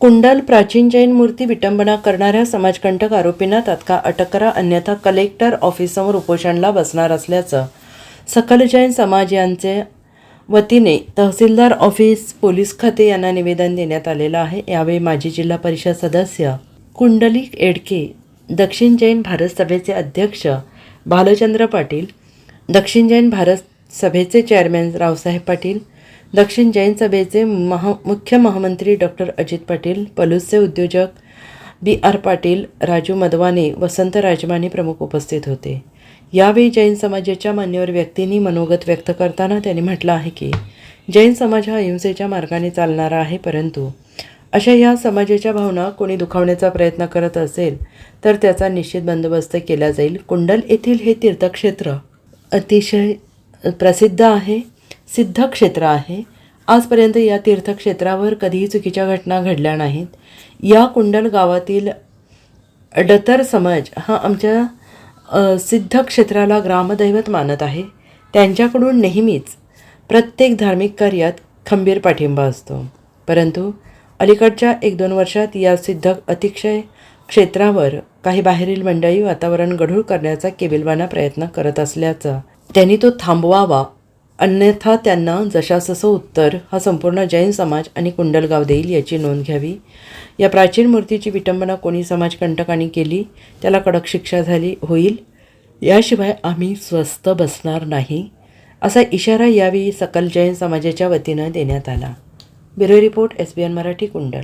कुंडल प्राचीन जैन मूर्ती विटंबना करणाऱ्या समाजकंटक आरोपींना तात्काळ अटक करा अन्यथा कलेक्टर ऑफिससमोर उपोषणला बसणार असल्याचं सकल जैन समाज यांचे वतीने तहसीलदार ऑफिस पोलीस खाते यांना निवेदन देण्यात आलेलं आहे. यावेळी माजी जिल्हा परिषद सदस्य कुंडलिक एडके दक्षिण जैन भारत सभेचे अध्यक्ष भालचंद्र पाटील दक्षिण जैन भारत सभेचे चेअरमॅन रावसाहेब पाटील दक्षिण जैन सभेचे महा मुख्य महामंत्री डॉक्टर अजित पाटील पलूसचे उद्योजक बी आर पाटील राजू मदवाने वसंत राजमाने प्रमुख उपस्थित होते. यावेळी जैन समाजाच्या मान्यवर व्यक्तींनी मनोगत व्यक्त करताना त्यांनी म्हटलं आहे की जैन समाज हा अहिंसेच्या मार्गाने चालणारा आहे परंतु अशा ह्या समाजाच्या भावना कोणी दुखावण्याचा प्रयत्न करत असेल तर त्याचा निश्चित बंदोबस्त केला जाईल. कुंडल येथील हे तीर्थक्षेत्र अतिशय प्रसिद्ध आहे. सिद्ध क्षेत्र आहे. आजपर्यंत या तीर्थक्षेत्रावर कधीही चुकीच्या घटना घडल्या नाहीत. या कुंडल गावातील डतर समाज हा आमच्या सिद्धक्षेत्राला सिद्ध क्षेत्राला ग्रामदैवत मानत आहे. त्यांच्याकडून नेहमीच प्रत्येक धार्मिक कार्यात खंबीर पाठिंबा असतो. परंतु अलीकडच्या एक दोन वर्षात या सिद्ध अतिशय क्षेत्रावर काही बाहेरील मंडळी वातावरण गढूळ करण्याचा केबिलवाना प्रयत्न करत असल्याचं त्यांनी तो थांबवावा अन्यथा त्यांना जशाससं उत्तर हा संपूर्ण जैन समाज आणि कुंडलगाव देईल याची नोंद घ्यावी. या प्राचीन मूर्तीची विटंबना कोणी समाजकंटकांनी केली? त्याला कडक शिक्षा झाली होईल? याशिवाय आम्ही स्वस्थ बसणार नाही. असा इशारा यावेळी सकल जैन समाजाच्या वतीनं देण्यात आला. Bureau report S B N Marathi Kundal.